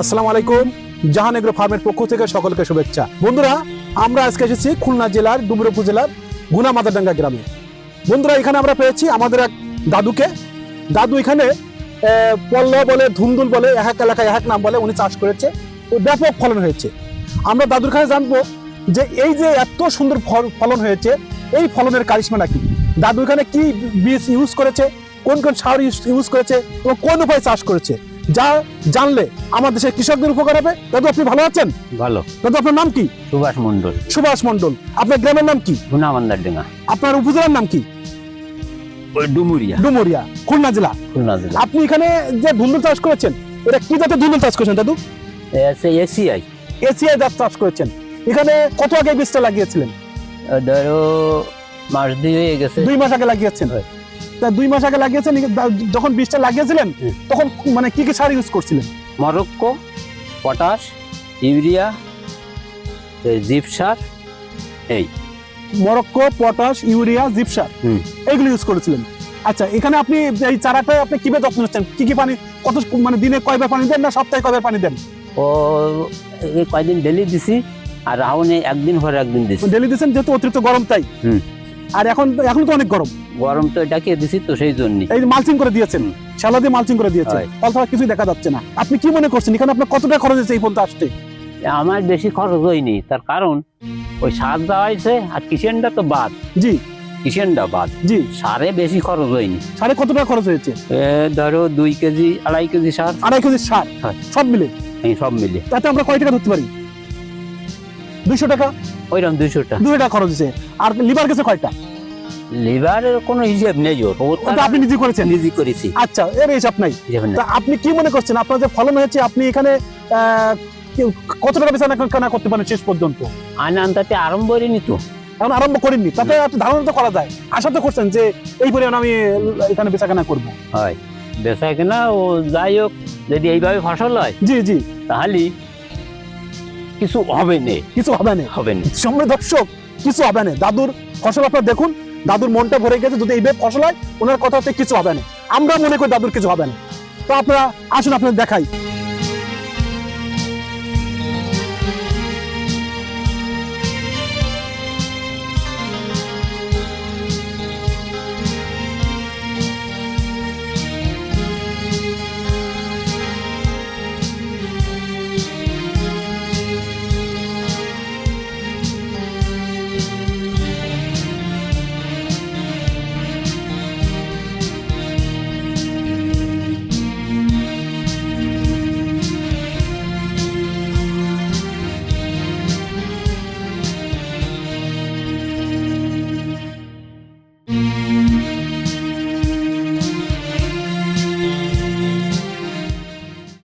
আসসালামু আলাইকুম, জাহান এগ্রো ফার্মের পক্ষ থেকে সকলকে শুভেচ্ছা। বন্ধুরা, আমরা আজকে এসেছি খুলনা জেলার ডুমুর উপজেলার গুনা মাদারডাঙ্গা গ্রামে। বন্ধুরা, এখানে আমরা পেয়েছি আমাদের এক দাদুকে। দাদু এখানে পল্ল বলে, ধুন্দুল বলে, এক এলাকায় এক নাম বলে উনি চাষ করেছে ও ব্যাপক ফলন হয়েছে। আমরা দাদুর কাছে জানব যে এই যে এত সুন্দর ফল- ফলন হয়েছে, এই ফলনের কারিশমাটা কি দাদু এখানে কি বীজ ইউজ করেছে, কোন কোন সার ইউজ করেছে এবং কোন উপায়ে চাষ করেছে? যা জানলে আমার দেশের কৃষকদের উপকার হবে। দাদু আপনি ভালো আছেন? ভালো। দাদু আপনার নাম কি? সুভাষ মন্ডল সুভাষ মন্ডল আপনার গ্রামের নাম কি? গুনামান্দার ডেঙ্গা আপনার উপজেলার নাম কি? ডুমুরিয়া। ডুমুরিয়া খুলনা জেলা। খুলনা জেলা। আপনি এখানে যে ধুন্দুল চাষ করেছেন এটা কি জাতের ধুন্দুল চাষ করেছেন দাদু? এসিআই। এসিআই জাত চাষ করেছেন। এখানে কত আগে বীজটা লাগিয়েছিলেন? ধরো মাস দিয়ে হয়ে গেছে। দুই মাস আগে লাগিয়েছেন। হয়। দুই মাস আগে লাগিয়েছেন যখন বীজটা লাগিয়েছিলেন তখন মানে কি কি সার ইউজ করছিলেন? মরক্কো পটাশ ইউরিয়া এই জিপসার এই। মরক্কো পটাশ ইউরিয়া জিপসার হুম। এগুলো ইউজ করেছিলেন। আচ্ছা এখানে আপনি এই চারাটা আপনি কীভাবে যত্ন নিচ্ছেন? কি কি পানি কত মানে দিনে কয়বার পানি দেন না সপ্তাহে কয়বার পানি দেন? ও এই কয়দিন ডেলি দিছি আর রাহুনে একদিন পর একদিন দিছি। ডেলি দিচ্ছেন যেহেতু অতিরিক্ত গরম তাই। হুম। আর এখন এখন তো অনেক গরম। গরম তো এটাকে দিছি তো সেই জন্যই। এই মালচিং করে দিয়েছেন শালা দিয়ে মালচিং করে দিয়েছেন। হয়। ফল ছাড়া কিছুই দেখা যাচ্ছে না। আপনি কি মনে করছেন? এখানে আপনার কত টাকা খরচ হয়েছে এই পর্যন্ত আসতে? আমার বেশি খরচ হয়নি তার কারণ ওই সার দেওয়া হয়েছে আর কিচেনটা তো বাদ। জি। কিচেনটা বাদ। জি। সারে বেশি খরচ হয়নি। সাড়ে কত টাকা খরচ হয়েছে? ধরো দুই কেজি আড়াই কেজি সার। আড়াই কেজি সার? সব মিলে? সব মিলে। তাতে আমরা কয় টাকা ধরতে পারি? দুইশো টাকা? ওইরকম খরচ হয়েছে আর লিভার গেছে কয়টা? লিভারের কোনো হিসেব নেই ওর। ওটা আপনি নিজে করেছেন? নিজে করেছি। আচ্ছা এর হিসাব নাই। তা আপনি কি মনে করছেন? আপনার যে ফলন হয়েছে আপনি এখানে কত টাকা বেচা কেনা করতে পারেন শেষ পর্যন্ত? আইন আনতে আরম্ভ করিনি তো। এখন আরম্ভ করেননি তাতে আপনি ধারণা তো করা যায়। আশা তো করছেন যে এই পরিমাণ আমি এখানে বেচা কেনা করব। হয়। বেচা কিনা ও যাই হোক যদি এইভাবে ফসল হয় জি জি। তাহলে কিছু হবে না। কিছু হবে না। হবে না। সম্মানিত দর্শক কিছু হবে না। দাদুর ফসল আপনারা দেখুন দাদুর মনটা ভরে গেছে। যদি এইভাবে ফসল হয় ওনার কথা হচ্ছে কিছু হবে না। আমরা মনে করি দাদুর কিছু হবে না। তো আপনারা আসুন আপনাদের দেখাই।